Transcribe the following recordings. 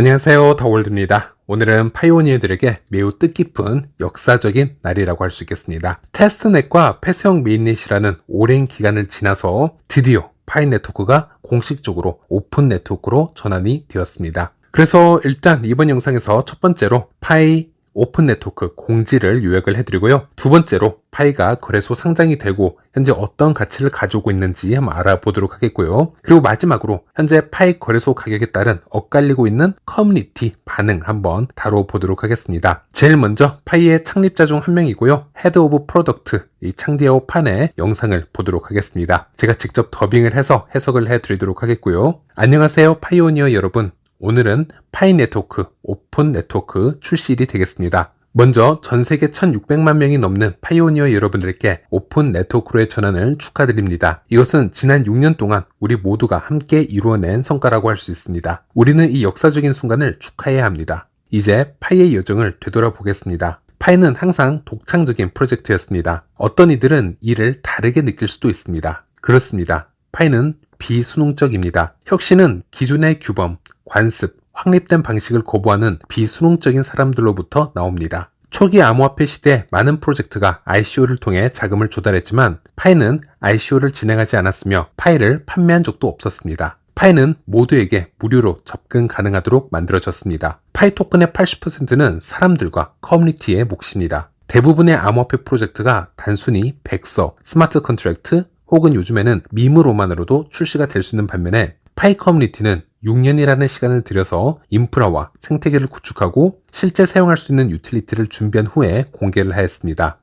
안녕하세요. 더월드입니다. 오늘은 파이오니어들에게 매우 뜻깊은 역사적인 날이라고 할 수 있겠습니다. 테스트넷과 폐쇄형 메인넷이라는 오랜 기간을 지나서 드디어 파이 네트워크가 공식적으로 오픈 네트워크로 전환이 되었습니다. 그래서 일단 이번 영상에서 첫 번째로 파이 오픈 네트워크 공지를 요약을 해드리고요. 두 번째로 파이가 거래소 상장이 되고 현재 어떤 가치를 가지고 있는지 한번 알아보도록 하겠고요. 그리고 마지막으로 현재 파이 거래소 가격에 따른 엇갈리고 있는 커뮤니티 반응 한번 다뤄보도록 하겠습니다. 제일 먼저 파이의 창립자 중 한 명이고요. 헤드 오브 프로덕트 이 창디아오 판의 영상을 보도록 하겠습니다. 제가 직접 더빙을 해서 해석을 해드리도록 하겠고요. 안녕하세요 파이오니어 여러분. 오늘은 파이 네트워크 오픈 네트워크 출시일이 되겠습니다. 먼저 전 세계 1600만 명이 넘는 파이오니어 여러분들께 오픈 네트워크로의 전환을 축하드립니다. 이것은 지난 6년 동안 우리 모두가 함께 이루어낸 성과라고 할 수 있습니다. 우리는 이 역사적인 순간을 축하해야 합니다. 이제 파이의 여정을 되돌아보겠습니다. 파이는 항상 독창적인 프로젝트였습니다. 어떤 이들은 이를 다르게 느낄 수도 있습니다. 그렇습니다. 파이는 비수능적입니다. 혁신은 기존의 규범, 관습, 확립된 방식을 거부하는 비수능적인 사람들로부터 나옵니다. 초기 암호화폐 시대 많은 프로젝트가 ICO를 통해 자금을 조달했지만 파이는 ICO를 진행하지 않았으며 파이를 판매한 적도 없었습니다. 파이는 모두에게 무료로 접근 가능하도록 만들어졌습니다. 파이 토큰의 80%는 사람들과 커뮤니티의 몫입니다. 대부분의 암호화폐 프로젝트가 단순히 백서, 스마트 컨트랙트 혹은 요즘에는 밈으로만으로도 출시가 될 수 있는 반면에 파이 커뮤니티는 6년이라는 시간을 들여서 인프라와 생태계를 구축하고 실제 사용할 수 있는 유틸리티를 준비한 후에 공개를 하였습니다.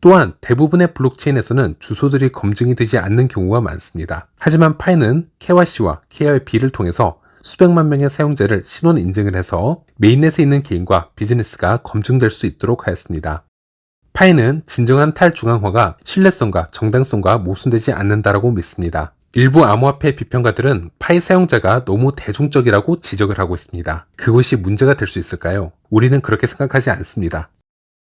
또한 대부분의 블록체인에서는 주소들이 검증이 되지 않는 경우가 많습니다. 하지만 파이는 KYC와 KYB를 통해서 수백만 명의 사용자를 신원 인증을 해서 메인넷에 있는 개인과 비즈니스가 검증될 수 있도록 하였습니다. 파이는 진정한 탈중앙화가 신뢰성과 정당성과 모순되지 않는다라고 믿습니다. 일부 암호화폐 비평가들은 파이 사용자가 너무 대중적이라고 지적을 하고 있습니다. 그것이 문제가 될 수 있을까요? 우리는 그렇게 생각하지 않습니다.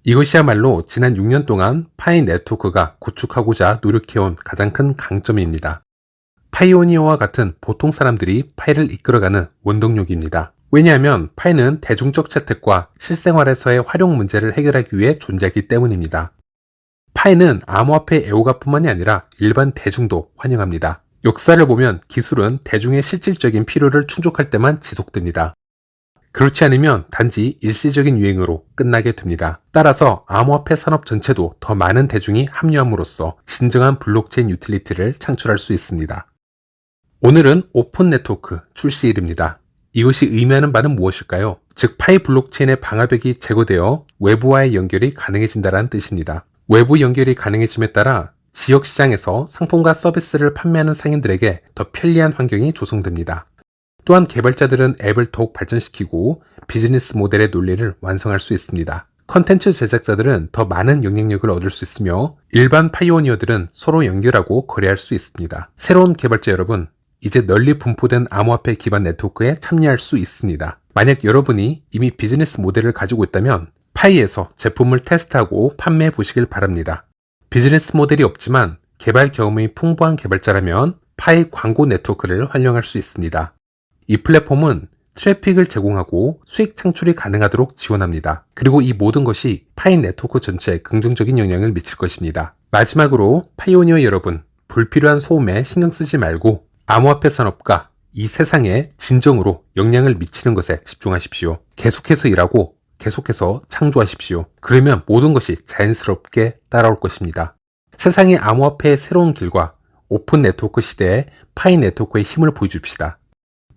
이것이야말로 지난 6년 동안 파이 네트워크가 구축하고자 노력해온 가장 큰 강점입니다. 파이오니어와 같은 보통 사람들이 파이를 이끌어가는 원동력입니다. 왜냐하면 파이는 대중적 채택과 실생활에서의 활용 문제를 해결하기 위해 존재하기 때문입니다. 파이는 암호화폐 애호가뿐만이 아니라 일반 대중도 환영합니다. 역사를 보면 기술은 대중의 실질적인 필요를 충족할 때만 지속됩니다. 그렇지 않으면 단지 일시적인 유행으로 끝나게 됩니다. 따라서 암호화폐 산업 전체도 더 많은 대중이 합류함으로써 진정한 블록체인 유틸리티를 창출할 수 있습니다. 오늘은 오픈 네트워크 출시일입니다. 이것이 의미하는 바는 무엇일까요? 즉 파이 블록체인의 방화벽이 제거되어 외부와의 연결이 가능해진다는 뜻입니다. 외부 연결이 가능해짐에 따라 지역 시장에서 상품과 서비스를 판매하는 상인들에게 더 편리한 환경이 조성됩니다. 또한 개발자들은 앱을 더욱 발전시키고 비즈니스 모델의 논리를 완성할 수 있습니다. 컨텐츠 제작자들은 더 많은 영향력을 얻을 수 있으며 일반 파이오니어들은 서로 연결하고 거래할 수 있습니다. 새로운 개발자 여러분, 이제 널리 분포된 암호화폐 기반 네트워크에 참여할 수 있습니다. 만약 여러분이 이미 비즈니스 모델을 가지고 있다면 파이에서 제품을 테스트하고 판매해 보시길 바랍니다. 비즈니스 모델이 없지만 개발 경험이 풍부한 개발자라면 파이 광고 네트워크를 활용할 수 있습니다. 이 플랫폼은 트래픽을 제공하고 수익 창출이 가능하도록 지원합니다. 그리고 이 모든 것이 파이 네트워크 전체에 긍정적인 영향을 미칠 것입니다. 마지막으로 파이오니어 여러분, 불필요한 소음에 신경 쓰지 말고 암호화폐 산업과 이 세상에 진정으로 영향을 미치는 것에 집중하십시오. 계속해서 일하고 계속해서 창조하십시오. 그러면 모든 것이 자연스럽게 따라올 것입니다. 세상의 암호화폐의 새로운 길과 오픈 네트워크 시대에 파이 네트워크의 힘을 보여줍시다.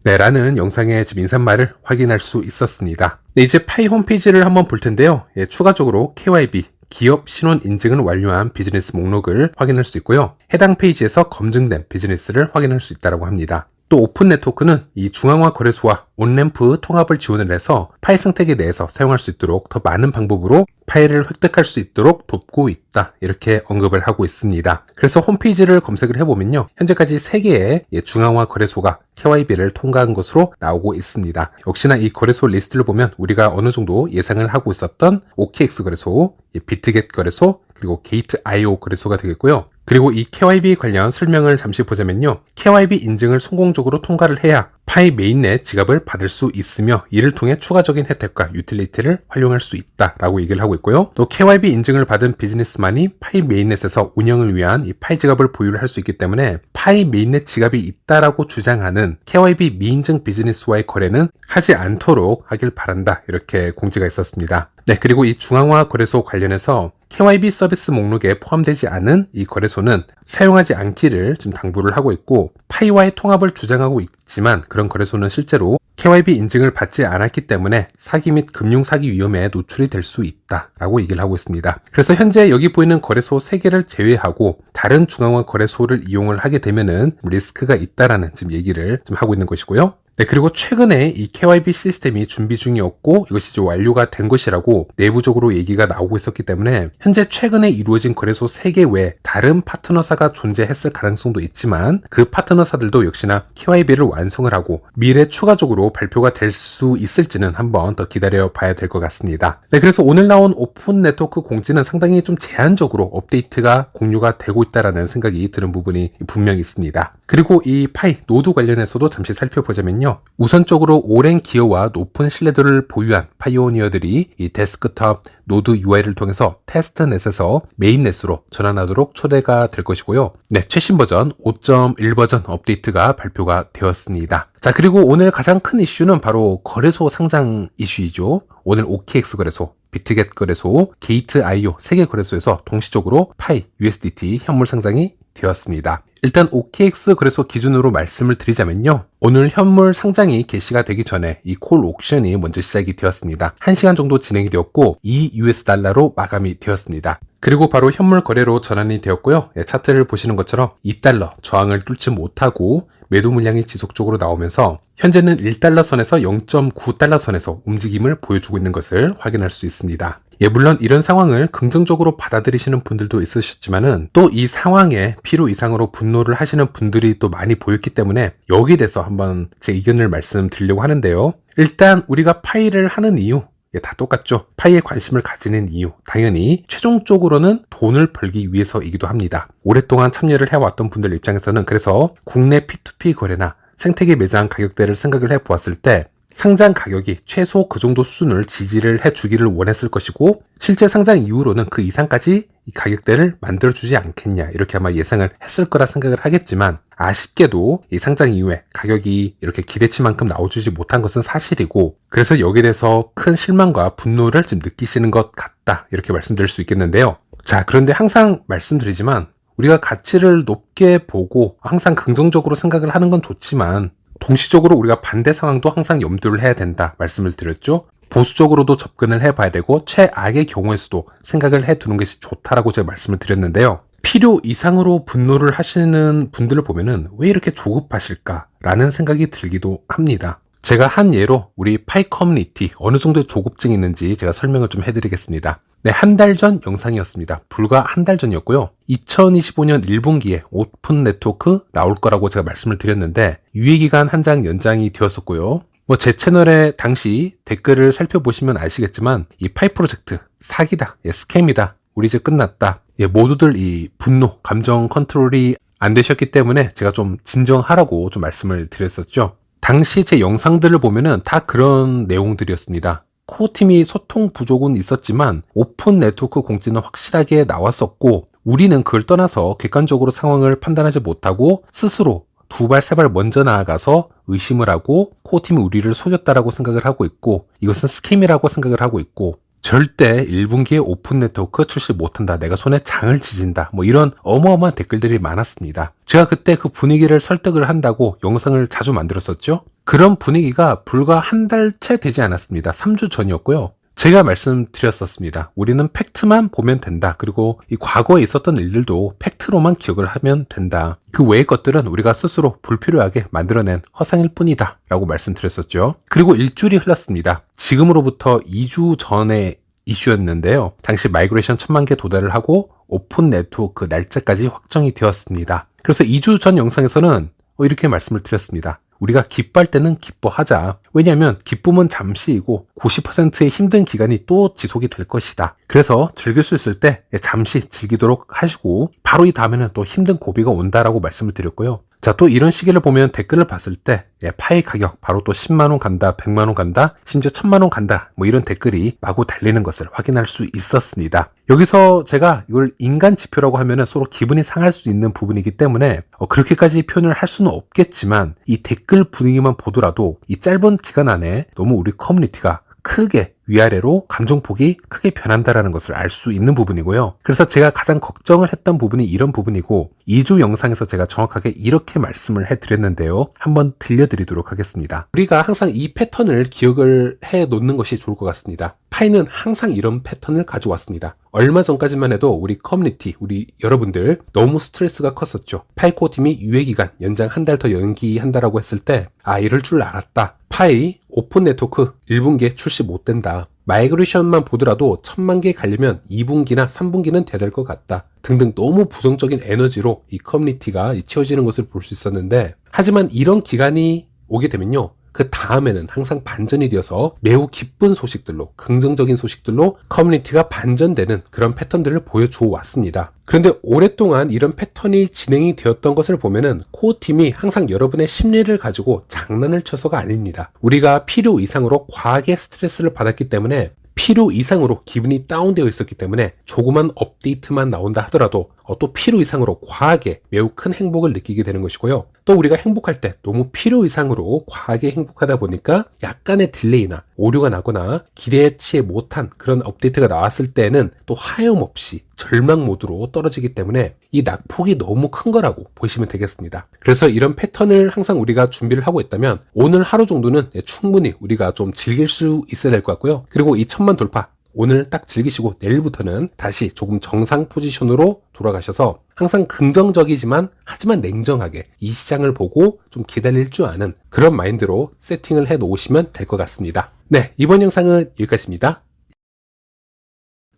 네, 라는 영상의 지금 인사말을 확인할 수 있었습니다. 네, 이제 파이 홈페이지를 한번 볼 텐데요. 예, 추가적으로 KYB, 기업 신원 인증을 완료한 비즈니스 목록을 확인할 수 있고요. 해당 페이지에서 검증된 비즈니스를 확인할 수 있다고 합니다. 또 오픈 네트워크는 이 중앙화 거래소와 온램프 통합을 지원을 해서 파일 생태계 내에서 사용할 수 있도록 더 많은 방법으로 파일을 획득할 수 있도록 돕고 있다. 이렇게 언급을 하고 있습니다. 그래서 홈페이지를 검색을 해보면요. 현재까지 3개의 중앙화 거래소가 KYB를 통과한 것으로 나오고 있습니다. 역시나 이 거래소 리스트를 보면 우리가 어느 정도 예상을 하고 있었던 OKX 거래소, 비트겟 거래소, 그리고 게이트 IO 거래소가 되겠고요. 그리고 이 KYB 관련 설명을 잠시 보자면요. KYB 인증을 성공적으로 통과를 해야 파이 메인넷 지갑을 받을 수 있으며 이를 통해 추가적인 혜택과 유틸리티를 활용할 수 있다라고 얘기를 하고 있고요. 또 KYB 인증을 받은 비즈니스만이 파이 메인넷에서 운영을 위한 이 파이 지갑을 보유를 할 수 있기 때문에 파이 메인넷 지갑이 있다라고 주장하는 KYB 미인증 비즈니스와의 거래는 하지 않도록 하길 바란다 이렇게 공지가 있었습니다. 네, 그리고 이 중앙화 거래소 관련해서 KYB 서비스 목록에 포함되지 않은 이 거래소는 사용하지 않기를 지금 당부를 하고 있고 파이와의 통합을 주장하고 있 지만 그런 거래소는 실제로 KYB 인증을 받지 않았기 때문에 사기 및 금융 사기 위험에 노출이 될 수 있다라고 얘기를 하고 있습니다. 그래서 현재 여기 보이는 거래소 3개를 제외하고 다른 중앙화 거래소를 이용을 하게 되면은 리스크가 있다라는 지금 얘기를 좀 하고 있는 것이고요. 네, 그리고 최근에 이 KYB 시스템이 준비 중이었고 이것이 이제 완료가 된 것이라고 내부적으로 얘기가 나오고 있었기 때문에 현재 최근에 이루어진 거래소 3개 외에 다른 파트너사가 존재했을 가능성도 있지만 그 파트너사들도 역시나 KYB를 완성을 하고 미래 추가적으로 발표가 될 수 있을지는 한번 더 기다려 봐야 될 것 같습니다. 네, 그래서 오늘 나온 오픈 네트워크 공지는 상당히 좀 제한적으로 업데이트가 공유가 되고 있다라는 생각이 드는 부분이 분명히 있습니다. 그리고 이 파이 노드 관련해서도 잠시 살펴보자면요. 우선적으로 오랜 기여와 높은 신뢰도를 보유한 파이오니어들이 이 데스크탑 노드 UI를 통해서 테스트넷에서 메인넷으로 전환하도록 초대가 될 것이고요. 네, 최신 버전 5.1 버전 업데이트가 발표가 되었습니다. 자, 그리고 오늘 가장 큰 이슈는 바로 거래소 상장 이슈이죠. 오늘 OKX 거래소, 비트겟 거래소, 게이트.io 세 개 거래소에서 동시적으로 파이, USDT 현물 상장이 되었습니다. 일단 OKX 거래소 기준으로 말씀을 드리자면요. 오늘 현물 상장이 개시가 되기 전에 이 콜 옥션이 먼저 시작이 되었습니다. 1시간 정도 진행이 되었고 2 US 달러로 마감이 되었습니다. 그리고 바로 현물 거래로 전환이 되었고요. 예, 차트를 보시는 것처럼 2달러 저항을 뚫지 못하고 매도 물량이 지속적으로 나오면서 현재는 1달러 선에서 0.9달러 선에서 움직임을 보여주고 있는 것을 확인할 수 있습니다. 예, 물론 이런 상황을 긍정적으로 받아들이시는 분들도 있으셨지만은 또 이 상황에 필요 이상으로 분노를 하시는 분들이 또 많이 보였기 때문에 여기에 대해서 한번 제 의견을 말씀드리려고 하는데요. 일단 우리가 파일을 하는 이유, 예, 다 똑같죠. 파이에 관심을 가지는 이유. 당연히 최종적으로는 돈을 벌기 위해서이기도 합니다. 오랫동안 참여를 해왔던 분들 입장에서는 그래서 국내 P2P 거래나 생태계 매장 가격대를 생각을 해 보았을 때 상장 가격이 최소 그 정도 수준을 지지를 해주기를 원했을 것이고 실제 상장 이후로는 그 이상까지 이 가격대를 만들어주지 않겠냐 이렇게 아마 예상을 했을 거라 생각을 하겠지만 아쉽게도 이 상장 이후에 가격이 이렇게 기대치만큼 나와주지 못한 것은 사실이고 그래서 여기에 대해서 큰 실망과 분노를 좀 느끼시는 것 같다 이렇게 말씀드릴 수 있겠는데요. 자 그런데 항상 말씀드리지만 우리가 가치를 높게 보고 항상 긍정적으로 생각을 하는 건 좋지만 동시적으로 우리가 반대 상황도 항상 염두를 해야 된다 말씀을 드렸죠. 보수적으로도 접근을 해봐야 되고 최악의 경우에서도 생각을 해두는 것이 좋다라고 제가 말씀을 드렸는데요. 필요 이상으로 분노를 하시는 분들을 보면은 왜 이렇게 조급하실까라는 생각이 들기도 합니다. 제가 한 예로 우리 파이 커뮤니티 어느 정도의 조급증이 있는지 제가 설명을 좀 해드리겠습니다. 네, 한 달 전 영상이었습니다. 불과 한 달 전이었고요. 2025년 1분기에 오픈 네트워크 나올 거라고 제가 말씀을 드렸는데 유예기간 한 장 연장이 되었었고요. 뭐 제 채널에 당시 댓글을 살펴보시면 아시겠지만 이 파이 프로젝트 사기다, 예, 스캠이다, 우리 이제 끝났다. 예, 모두들 이 분노, 감정 컨트롤이 안 되셨기 때문에 제가 좀 진정하라고 좀 말씀을 드렸었죠. 당시 제 영상들을 보면은 다 그런 내용들이었습니다. 코어팀이 소통 부족은 있었지만 오픈 네트워크 공지는 확실하게 나왔었고 우리는 그걸 떠나서 객관적으로 상황을 판단하지 못하고 스스로 두 발, 세 발 먼저 나아가서 의심을 하고 코어팀이 우리를 속였다라고 생각을 하고 있고 이것은 스캠이라고 생각을 하고 있고 절대 1분기에 오픈 네트워크 출시 못한다. 내가 손에 장을 지진다. 뭐 이런 어마어마한 댓글들이 많았습니다. 제가 그때 그 분위기를 설득을 한다고 영상을 자주 만들었었죠. 그런 분위기가 불과 한 달 채 되지 않았습니다. 3주 전이었고요. 제가 말씀드렸었습니다. 우리는 팩트만 보면 된다. 그리고 이 과거에 있었던 일들도 팩트로만 기억을 하면 된다. 그 외의 것들은 우리가 스스로 불필요하게 만들어낸 허상일 뿐이다. 라고 말씀드렸었죠. 그리고 일주일이 흘렀습니다. 지금으로부터 2주 전에 이슈였는데요. 당시 마이그레이션 천만 개 도달을 하고 오픈 네트워크 날짜까지 확정이 되었습니다. 그래서 2주 전 영상에서는 어, 이렇게 말씀을 드렸습니다. 우리가 기뻐할 때는 기뻐하자. 왜냐하면 기쁨은 잠시이고 90%의 힘든 기간이 또 지속이 될 것이다. 그래서 즐길 수 있을 때 잠시 즐기도록 하시고 바로 이 다음에는 또 힘든 고비가 온다라고 말씀을 드렸고요. 자, 또 이런 시기를 보면 댓글을 봤을 때, 예, 파이 가격 바로 또 10만원 간다, 100만원 간다, 심지어 1000만원 간다, 뭐 이런 댓글이 마구 달리는 것을 확인할 수 있었습니다. 여기서 제가 이걸 인간 지표라고 하면은 서로 기분이 상할 수 있는 부분이기 때문에 어, 그렇게까지 표현을 할 수는 없겠지만 이 댓글 분위기만 보더라도 이 짧은 기간 안에 너무 우리 커뮤니티가 크게 위아래로 감정폭이 크게 변한다라는 것을 알 수 있는 부분이고요. 그래서 제가 가장 걱정을 했던 부분이 이런 부분이고 2주 영상에서 제가 정확하게 이렇게 말씀을 해드렸는데요. 한번 들려드리도록 하겠습니다. 우리가 항상 이 패턴을 기억을 해 놓는 것이 좋을 것 같습니다. 파이는 항상 이런 패턴을 가져왔습니다. 얼마 전까지만 해도 우리 커뮤니티, 우리 여러분들 너무 스트레스가 컸었죠. 파이코 팀이 유예기간 연장 한 달 더 연기한다라고 했을 때, 아, 이럴 줄 알았다. 파이 오픈 네트워크 1분기에 출시 못 된다. 마이그레이션만 보더라도 천만 개 가려면 2분기나 3분기는 돼야 될 것 같다. 등등 너무 부정적인 에너지로 이 커뮤니티가 채워지는 것을 볼 수 있었는데, 하지만 이런 기간이 오게 되면요. 그 다음에는 항상 반전이 되어서 매우 기쁜 소식들로 긍정적인 소식들로 커뮤니티가 반전되는 그런 패턴들을 보여줘 왔습니다. 그런데 오랫동안 이런 패턴이 진행이 되었던 것을 보면은 코어 팀이 항상 여러분의 심리를 가지고 장난을 쳐서가 아닙니다. 우리가 필요 이상으로 과하게 스트레스를 받았기 때문에 필요 이상으로 기분이 다운되어 있었기 때문에 조그만 업데이트만 나온다 하더라도 어, 또 필요 이상으로 과하게 매우 큰 행복을 느끼게 되는 것이고요. 또 우리가 행복할 때 너무 필요 이상으로 과하게 행복하다 보니까 약간의 딜레이나 오류가 나거나 기대치 못한 그런 업데이트가 나왔을 때는 또 하염없이 절망 모드로 떨어지기 때문에 이 낙폭이 너무 큰 거라고 보시면 되겠습니다. 그래서 이런 패턴을 항상 우리가 준비를 하고 있다면 오늘 하루 정도는 충분히 우리가 좀 즐길 수 있어야 될 것 같고요. 그리고 이 천만 돌파 오늘 딱 즐기시고 내일부터는 다시 조금 정상 포지션으로 돌아가셔서 항상 긍정적이지만 하지만 냉정하게 이 시장을 보고 좀 기다릴 줄 아는 그런 마인드로 세팅을 해 놓으시면 될 것 같습니다. 네, 이번 영상은 여기까지입니다.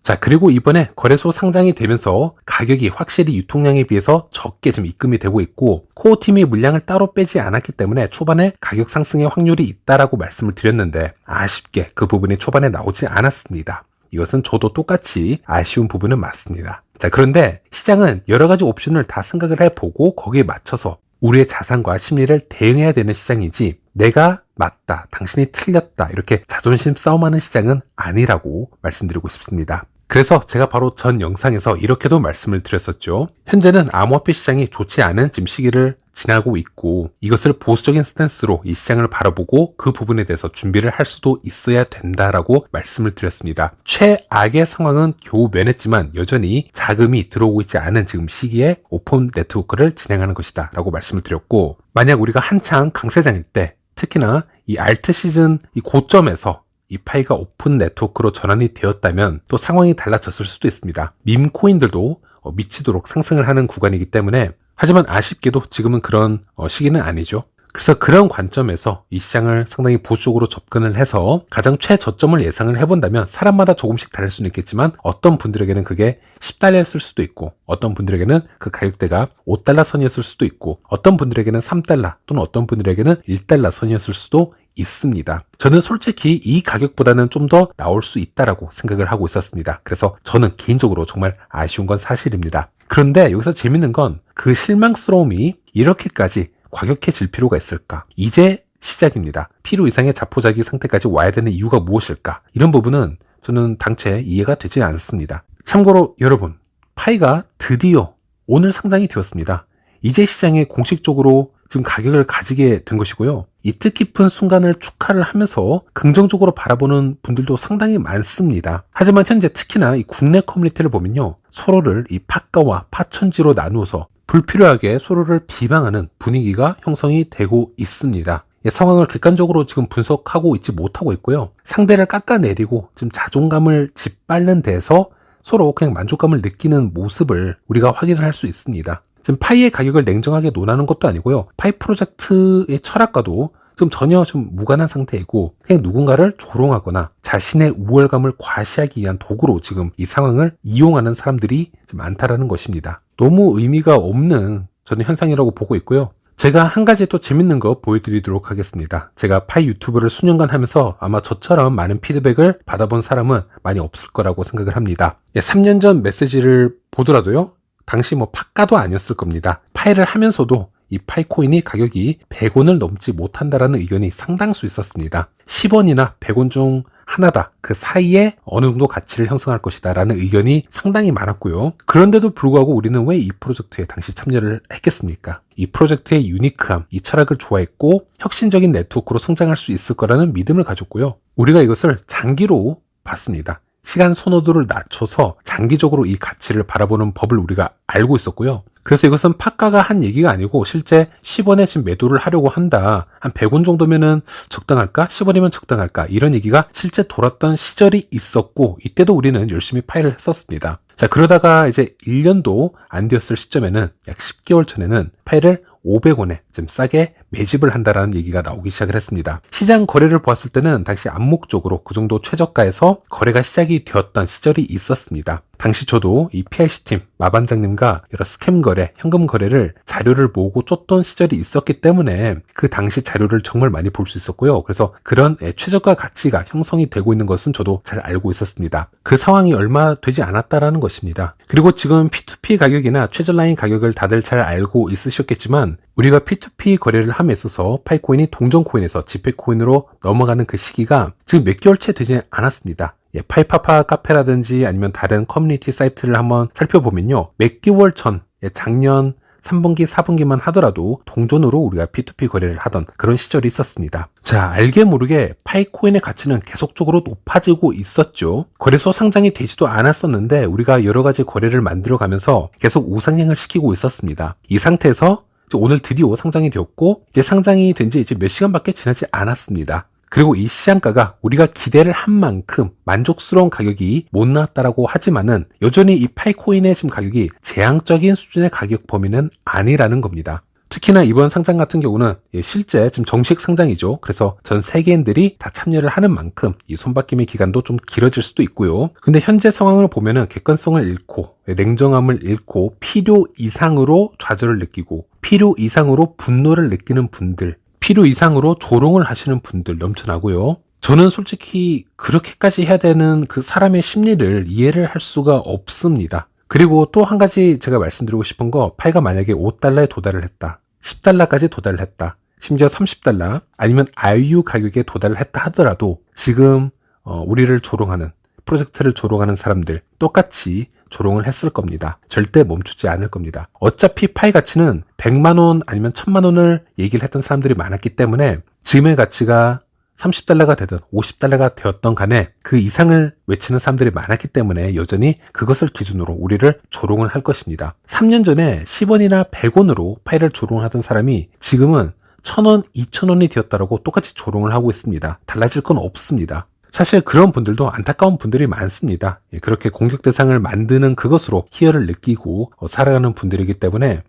자, 그리고 이번에 거래소 상장이 되면서 가격이 확실히 유통량에 비해서 적게 좀 입금이 되고 있고 코어 팀이 물량을 따로 빼지 않았기 때문에 초반에 가격 상승의 확률이 있다라고 말씀을 드렸는데 아쉽게 그 부분이 초반에 나오지 않았습니다. 이것은 저도 똑같이 아쉬운 부분은 맞습니다. 자, 그런데 시장은 여러 가지 옵션을 다 생각을 해보고 거기에 맞춰서 우리의 자산과 심리를 대응해야 되는 시장이지 내가 맞다, 당신이 틀렸다 이렇게 자존심 싸움하는 시장은 아니라고 말씀드리고 싶습니다. 그래서 제가 바로 전 영상에서 이렇게도 말씀을 드렸었죠. 현재는 암호화폐 시장이 좋지 않은 지금 시기를 지나고 있고 이것을 보수적인 스탠스로 이 시장을 바라보고 그 부분에 대해서 준비를 할 수도 있어야 된다라고 말씀을 드렸습니다. 최악의 상황은 겨우 면했지만 여전히 자금이 들어오고 있지 않은 지금 시기에 오픈 네트워크를 진행하는 것이다 라고 말씀을 드렸고 만약 우리가 한창 강세장일 때 특히나 이 알트 시즌 이 고점에서 이 파이가 오픈 네트워크로 전환이 되었다면 또 상황이 달라졌을 수도 있습니다. 밈 코인들도 어, 미치도록 상승을 하는 구간이기 때문에 하지만 아쉽게도 지금은 그런 어, 시기는 아니죠. 그래서 그런 관점에서 이 시장을 상당히 보수적으로 접근을 해서 가장 최저점을 예상을 해본다면 사람마다 조금씩 다를 수는 있겠지만 어떤 분들에게는 그게 10달러였을 수도 있고 어떤 분들에게는 그 가격대가 5달러 선이었을 수도 있고 어떤 분들에게는 3달러 또는 어떤 분들에게는 1달러 선이었을 수도 있습니다. 저는 솔직히 이 가격보다는 좀 더 나올 수 있다라고 생각을 하고 있었습니다. 그래서 저는 개인적으로 정말 아쉬운 건 사실입니다. 그런데 여기서 재밌는 건 그 실망스러움이 이렇게까지 과격해질 필요가 있을까? 이제 시작입니다. 필요 이상의 자포자기 상태까지 와야 되는 이유가 무엇일까? 이런 부분은 저는 당최 이해가 되지 않습니다. 참고로 여러분, 파이가 드디어 오늘 상장이 되었습니다. 이제 시장에 공식적으로 지금 가격을 가지게 된 것이고요. 이 뜻깊은 순간을 축하를 하면서 긍정적으로 바라보는 분들도 상당히 많습니다. 하지만 현재 특히나 이 국내 커뮤니티를 보면요. 서로를 이 팟가와 파천지로 나누어서 불필요하게 서로를 비방하는 분위기가 형성이 되고 있습니다. 상황을 객관적으로 지금 분석하고 있지 못하고 있고요. 상대를 깎아내리고 지금 자존감을 짓밟는 데서 서로 그냥 만족감을 느끼는 모습을 우리가 확인을 할 수 있습니다. 지금 파이의 가격을 냉정하게 논하는 것도 아니고요. 파이 프로젝트의 철학과도 지금 전혀 좀 무관한 상태이고 그냥 누군가를 조롱하거나 자신의 우월감을 과시하기 위한 도구로 지금 이 상황을 이용하는 사람들이 많다라는 것입니다. 너무 의미가 없는 저는 현상이라고 보고 있고요. 제가 한 가지 또 재밌는 거 보여드리도록 하겠습니다. 제가 파이 유튜브를 수년간 하면서 아마 저처럼 많은 피드백을 받아본 사람은 많이 없을 거라고 생각을 합니다. 3년 예, 전 메시지를 보더라도요. 당시 뭐 팟가도 아니었을 겁니다. 파일을 하면서도 이 파이코인이 가격이 100원을 넘지 못한다라는 의견이 상당수 있었습니다. 10원이나 100원 중 하나다. 그 사이에 어느 정도 가치를 형성할 것이다. 라는 의견이 상당히 많았고요. 그런데도 불구하고 우리는 왜 이 프로젝트에 당시 참여를 했겠습니까? 이 프로젝트의 유니크함, 이 철학을 좋아했고 혁신적인 네트워크로 성장할 수 있을 거라는 믿음을 가졌고요. 우리가 이것을 장기로 봤습니다. 시간 선호도를 낮춰서 장기적으로 이 가치를 바라보는 법을 우리가 알고 있었고요. 그래서 이것은 파카가 한 얘기가 아니고 실제 10원에 지금 매도를 하려고 한다. 한 100원 정도면은 적당할까? 10원이면 적당할까? 이런 얘기가 실제 돌았던 시절이 있었고 이때도 우리는 열심히 파일을 했었습니다. 자, 그러다가 이제 1년도 안 되었을 시점에는 약 10개월 전에는 파일을 500원에 좀 싸게 매집을 한다라는 얘기가 나오기 시작을 했습니다. 시장 거래를 보았을 때는 당시 암묵적으로 그 정도 최저가에서 거래가 시작이 되었던 시절이 있었습니다. 당시 저도 이 PIC팀 마반장님과 여러 스캠 거래, 현금 거래를 자료를 모으고 쫓던 시절이 있었기 때문에 그 당시 자료를 정말 많이 볼 수 있었고요. 그래서 그런 예, 최저가 가치가 형성이 되고 있는 것은 저도 잘 알고 있었습니다. 그 상황이 얼마 되지 않았다라는 것입니다. 그리고 지금 P2P 가격이나 최저라인 가격을 다들 잘 알고 있으셨겠지만 우리가 P2P 거래를 함에 있어서 파이코인이 동전코인에서 지폐코인으로 넘어가는 그 시기가 지금 몇 개월째 되지 않았습니다. 예, 파이파파 카페라든지 아니면 다른 커뮤니티 사이트를 한번 살펴보면요. 몇 개월 전, 예, 작년 3분기, 4분기만 하더라도 동전으로 우리가 P2P 거래를 하던 그런 시절이 있었습니다. 자, 알게 모르게 파이코인의 가치는 계속적으로 높아지고 있었죠. 거래소 상장이 되지도 않았었는데 우리가 여러 가지 거래를 만들어 가면서 계속 우상향을 시키고 있었습니다. 이 상태에서 오늘 드디어 상장이 되었고 이제 상장이 된 지 이제 몇 시간밖에 지나지 않았습니다. 그리고 이 시장가가 우리가 기대를 한 만큼 만족스러운 가격이 못 나왔다라고 하지만은 여전히 이 파이코인의 지금 가격이 재앙적인 수준의 가격 범위는 아니라는 겁니다. 특히나 이번 상장 같은 경우는 예, 실제 지금 정식 상장이죠. 그래서 전 세계인들이 다 참여를 하는 만큼 이 손바뀜의 기간도 좀 길어질 수도 있고요. 근데 현재 상황을 보면은 객관성을 잃고 예, 냉정함을 잃고 필요 이상으로 좌절을 느끼고 필요 이상으로 분노를 느끼는 분들 필요 이상으로 조롱을 하시는 분들 넘쳐나고요. 저는 솔직히 그렇게까지 해야 되는 그 사람의 심리를 이해를 할 수가 없습니다. 그리고 또 한 가지 제가 말씀드리고 싶은 거, 파이가 만약에 5달러에 도달을 했다. 10달러까지 도달을 했다. 심지어 30달러, 아니면 RU 가격에 도달을 했다 하더라도 지금 어, 우리를 조롱하는 프로젝트를 조롱하는 사람들 똑같이 조롱을 했을 겁니다. 절대 멈추지 않을 겁니다. 어차피 파이 가치는 100만 원 아니면 1000만 원을 얘기를 했던 사람들이 많았기 때문에 지금의 가치가 30달러가 되든 50달러가 되었던 간에 그 이상을 외치는 사람들이 많았기 때문에 여전히 그것을 기준으로 우리를 조롱을 할 것입니다. 3년 전에 10원이나 100원으로 파이를 조롱하던 사람이 지금은 1000원, 2000원이 되었다라고 똑같이 조롱을 하고 있습니다. 달라질 건 없습니다. 사실 그런 분들도 안타까운 분들이 많습니다. 예, 그렇게 공격 대상을 만드는 그것으로 희열을 느끼고 어, 살아가는 분들이기 때문에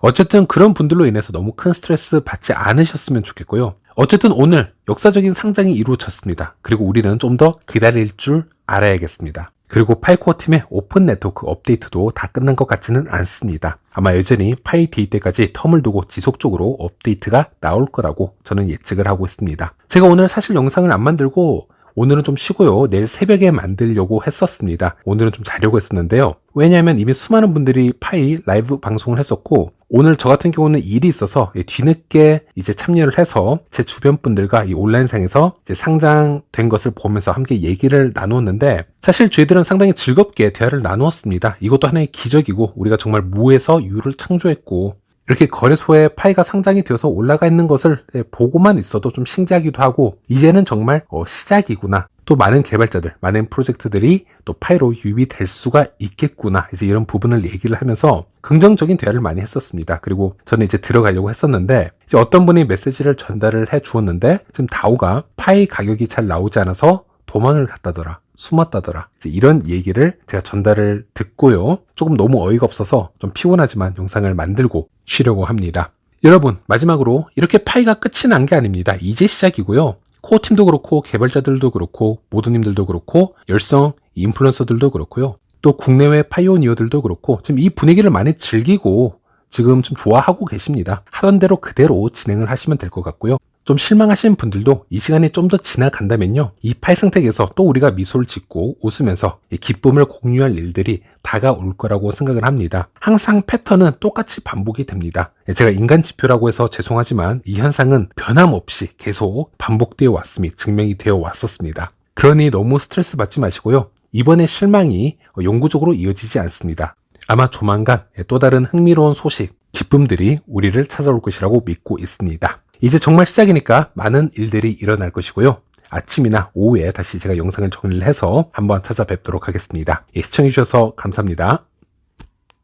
어쨌든 그런 분들로 인해서 너무 큰 스트레스 받지 않으셨으면 좋겠고요. 어쨌든 오늘 역사적인 상장이 이루어졌습니다. 그리고 우리는 좀 더 기다릴 줄 알아야겠습니다. 그리고 파이코어 팀의 오픈 네트워크 업데이트도 다 끝난 것 같지는 않습니다. 아마 여전히 파이 데이 때까지 텀을 두고 지속적으로 업데이트가 나올 거라고 저는 예측을 하고 있습니다. 제가 오늘 사실 영상을 안 만들고 오늘은 좀 쉬고요. 내일 새벽에 만들려고 했었습니다. 오늘은 좀 자려고 했었는데요. 왜냐하면 이미 수많은 분들이 파이 라이브 방송을 했었고 오늘 저 같은 경우는 일이 있어서 뒤늦게 이제 참여를 해서 제 주변 분들과 이 온라인상에서 상장된 것을 보면서 함께 얘기를 나누었는데 사실 저희들은 상당히 즐겁게 대화를 나누었습니다. 이것도 하나의 기적이고 우리가 정말 무에서 유를 창조했고 이렇게 거래소에 파이가 상장이 되어서 올라가 있는 것을 예, 보고만 있어도 좀 신기하기도 하고 이제는 정말 어, 시작이구나. 또 많은 개발자들, 많은 프로젝트들이 또 파이로 유입될 수가 있겠구나. 이제 이런 부분을 얘기를 하면서 긍정적인 대화를 많이 했었습니다. 그리고 저는 이제 들어가려고 했었는데 이제 어떤 분이 메시지를 전달을 해 주었는데 지금 다오가 파이 가격이 잘 나오지 않아서 도망을 갔다더라. 숨었다더라. 이런 얘기를 제가 전달을 듣고요. 조금 너무 어이가 없어서 좀 피곤하지만 영상을 만들고 쉬려고 합니다. 여러분, 마지막으로 이렇게 파이가 끝이 난 게 아닙니다. 이제 시작이고요. 코어 팀도 그렇고 개발자들도 그렇고 모두님들도 그렇고 열성 인플루언서들도 그렇고요. 또 국내외 파이오니어들도 그렇고 지금 이 분위기를 많이 즐기고 지금 좀 좋아하고 계십니다. 하던 대로 그대로 진행을 하시면 될 것 같고요. 좀 실망하신 분들도 이 시간이 좀 더 지나간다면요. 이 팔승택에서 또 우리가 미소를 짓고 웃으면서 이 기쁨을 공유할 일들이 다가올 거라고 생각을 합니다. 항상 패턴은 똑같이 반복이 됩니다. 예, 제가 인간 지표라고 해서 죄송하지만 이 현상은 변함없이 계속 반복되어 왔음이 증명이 되어 왔었습니다. 그러니 너무 스트레스 받지 마시고요. 이번에 실망이 영구적으로 이어지지 않습니다. 아마 조만간 또 다른 흥미로운 소식, 기쁨들이 우리를 찾아올 것이라고 믿고 있습니다. 이제 정말 시작이니까 많은 일들이 일어날 것이고요. 아침이나 오후에 다시 제가 영상을 정리를 해서 한번 찾아뵙도록 하겠습니다. 예, 시청해주셔서 감사합니다.